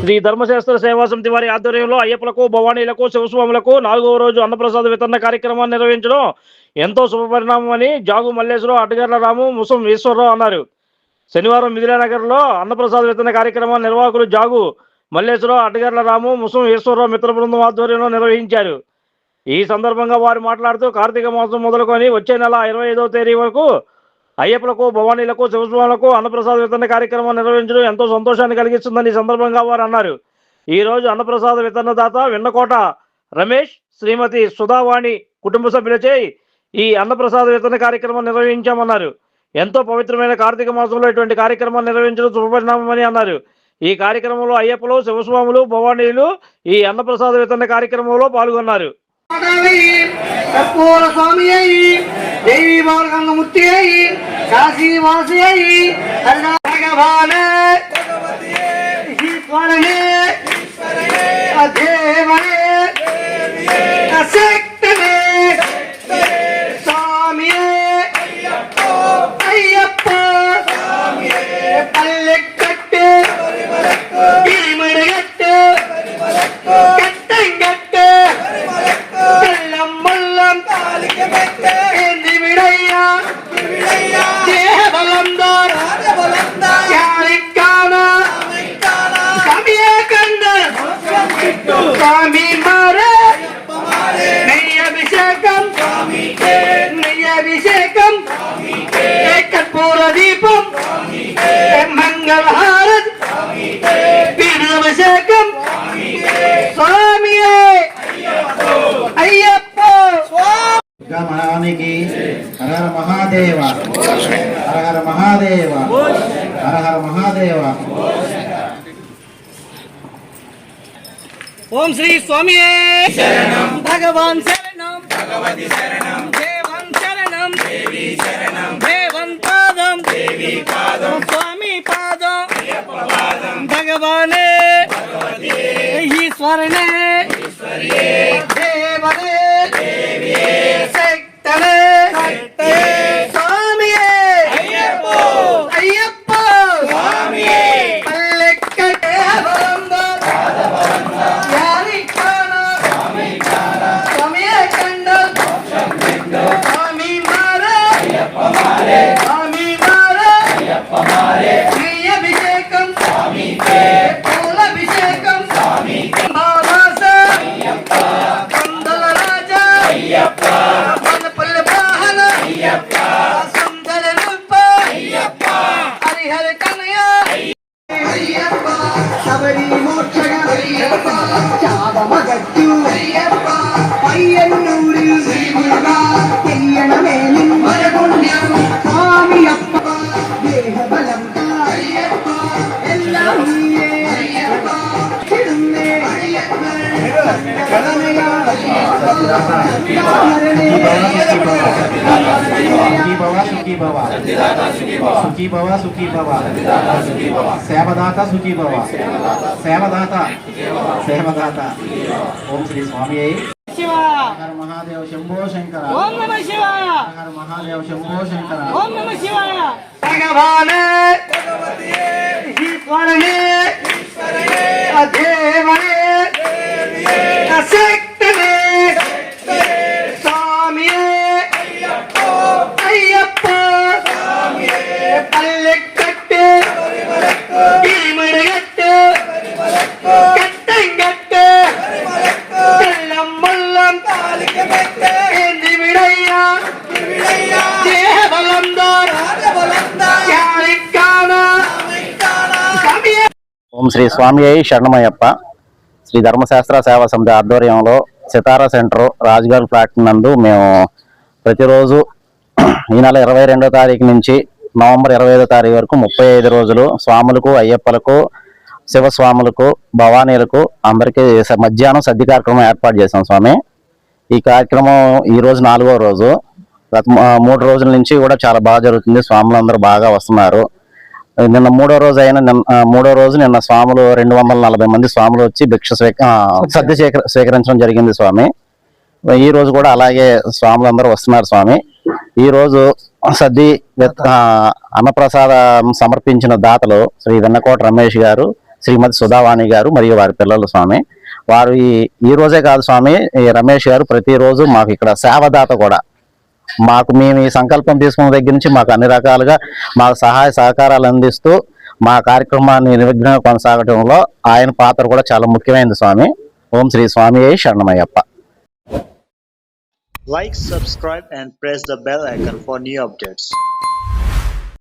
శ్రీ ధర్మశాస్త్ర సేవా సమితి వారి ఆధ్వర్యంలో అయ్యప్పలకు భవానీలకు శివస్వాములకు నాలుగవ రోజు అన్నప్రసాద వితరణ కార్యక్రమాన్ని నిర్వహించడం ఎంతో శుభపరిణామం అని జాగు మల్లేశ్వరరావు అడ్డగర్ల రాము ముసం ఈశ్వరరావు అన్నారు. శనివారం మిథిలానగర్లో అన్నప్రసాద వితరణ కార్యక్రమం నిర్వాహకులు జాగు మల్లేశ్వరరావు అడ్డగర్ల రాము ముసం ఈశ్వరరావు మిత్ర బృందం ఆధ్వర్యంలో నిర్వహించారు. ఈ సందర్భంగా వారు మాట్లాడుతూ కార్తీక మాసం మొదలుకొని వచ్చే నెల ఇరవై ఐదవ తేదీ వరకు అయ్యప్పలకు భవానీలకు శివస్వాములకు అన్నప్రసాద వితరణ కార్యక్రమం నిర్వహించడం ఎంతో సంతోషాన్ని కలిగిస్తుందని ఈ సందర్భంగా వారు అన్నారు. ఈ రోజు అన్నప్రసాద వితరణ దాత విన్నకోట రమేష్ శ్రీమతి సుధావాణి కుటుంబ సభ్యులచే ఈ అన్నప్రసాద వితరణ కార్యక్రమం నిర్వహించామన్నారు. ఎంతో పవిత్రమైన కార్తీక మాసంలో ఇటువంటి కార్యక్రమం నిర్వహించడం శుభపరిణామమని అన్నారు. ఈ కార్యక్రమంలో అయ్యప్పలు శివస్వాములు భవానీలు ఈ అన్నప్రసాద వితరణ కార్యక్రమంలో పాల్గొన్నారు. కర్పూర స్వామి అయి దేవి మార్గంగమూర్తి అయి కాశీవాసి అయి భగవానే ఈశ్వరనే దేవనే கிரிமரகட்டு கட்டங்கட்டு. வெள்ளம் மல்லம் நிவிடையா தேவலந்தார். யாருக்கான சமய கண்ட. சாமி மாற. நெய் அபிஷேகம். நெய் கற்பூர தீபம். மங்களா కర్పూర దీపం ఏ మంగళహారత్ పీఠాభిషేకం స్వామియే అయ్యప్ప గమానికి హర హర మహాదేవ హర హర మహాదేవ హర హర మహాదేవ ఓం శ్రీ స్వామి శరణం భగవాన్ శరణం భగవతి శరణం దేవం శరణం దేవి శరణం దేవం పాదం దేవి పాదం స్వామి పాదం పాదం భగవానే ఈశ్వరనే i'm Abrimos సుఖీ భవ సుఖీ భవ సుఖీ భవ సేవదాత సుఖీ భవ సేవదాత సేవదాత ఓం శ్రీ స్వామి శివ మహాదేవ శంభో శంకర ఓం నమ శివాయ మహాదేవ శంభో శంకర ఓం నమ శివాయ భగవానే ఈశ్వరనే దేవనే శక్తనే ఓం శ్రీ స్వామి అయి శరణమయ్యప్ప శ్రీ ధర్మశాస్త్ర సేవా సమితి ఆధ్వర్యంలో సితారా సెంటర్ రాజుగారి ఫ్లాట్ నందు మేము ప్రతిరోజు ఈ నెల ఇరవై రెండో తారీఖు నుంచి నవంబర్ ఇరవై ఐదో తారీఖు వరకు ముప్పై ఐదు రోజులు స్వాములకు అయ్యప్పలకు శివస్వాములకు భవానీలకు అందరికీ మధ్యాహ్నం సద్ది కార్యక్రమం ఏర్పాటు చేశాం స్వామి. ఈ కార్యక్రమం ఈ రోజు నాలుగో రోజు. గత మూడు రోజుల నుంచి కూడా చాలా బాగా జరుగుతుంది. స్వాములు అందరూ బాగా వస్తున్నారు. నిన్న మూడో రోజు అయిన మూడో రోజు నిన్న స్వాములు రెండు వందల నలభై మంది స్వాములు వచ్చి భిక్ష స్వీక సద్య స్వీకర స్వీకరించడం జరిగింది స్వామి. ఈ రోజు కూడా అలాగే స్వాములందరూ వస్తున్నారు స్వామి. ఈ రోజు సద్ది అన్నప్రసాదం సమర్పించిన దాతలు శ్రీ వెన్నకోట రమేష్ గారు శ్రీమతి సుధావాణి గారు మరియు వారి పిల్లలు స్వామి. వారు ఈ ఈ రోజే కాదు స్వామి రమేష్ గారు ప్రతిరోజు మాకు ఇక్కడ సేవదాత కూడా. మాకు మేము ఈ సంకల్పం తీసుకున్న దగ్గర నుంచి మాకు అన్ని రకాలుగా మాకు సహాయ సహకారాలు అందిస్తూ మా కార్యక్రమాన్ని నిర్విఘ్నంగా కొనసాగడంలో ఆయన పాత్ర కూడా చాలా ముఖ్యమైనది స్వామి. ఓం శ్రీ స్వామి శరణమయ్యప్ప. Like subscribe and press the bell icon for new updates